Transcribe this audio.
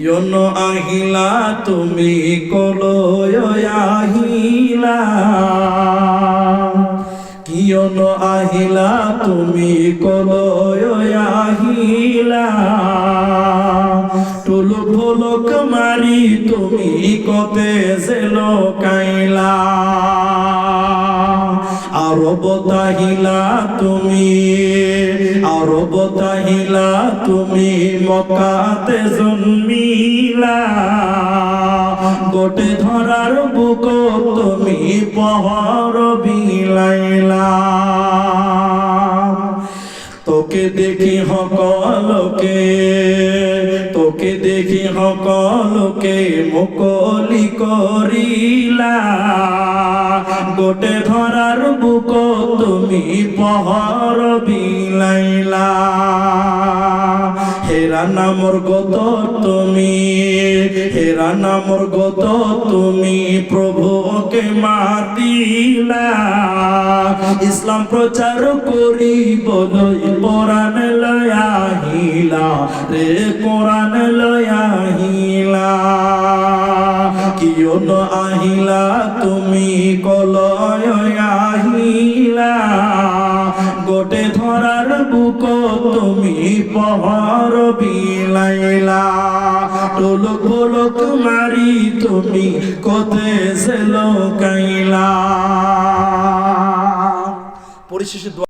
কিয়ন আহিলা, তুমি কলয় আহিলা। কিয়ন আহিলা, তুমি কলয় আহিলা। টুলু ফুলক মারি তুমি কতে জেল কাইলা। আরব তাহিলা তুমি, আরব তাহিলা তুমি মকাতে জন্মিলা। গোটে ধরার বুক তুমি পহর বিলাইলা। তোকে দেখি সকলকে, তোকে দেখি সকলকে মুকলি করিলা। গোটে ধরার বুক তুমি পহর বিলাইলা। হেরা নামর গত তুমি, হেরা নামর গত তুমি প্রভুকে মাতিলা। ইসলাম প্রচার করি বলই কোরআন লয়াহিলা। রে কোরআন লয়াহিলা কিয়ন আহিলা, তুমি কলয় আহিলা। গোটে ধরার বুক তুমি পহর বিলাইলা। টোলক বোলক মারি তুমি কোতে সেলো কাইলা পরিশেষে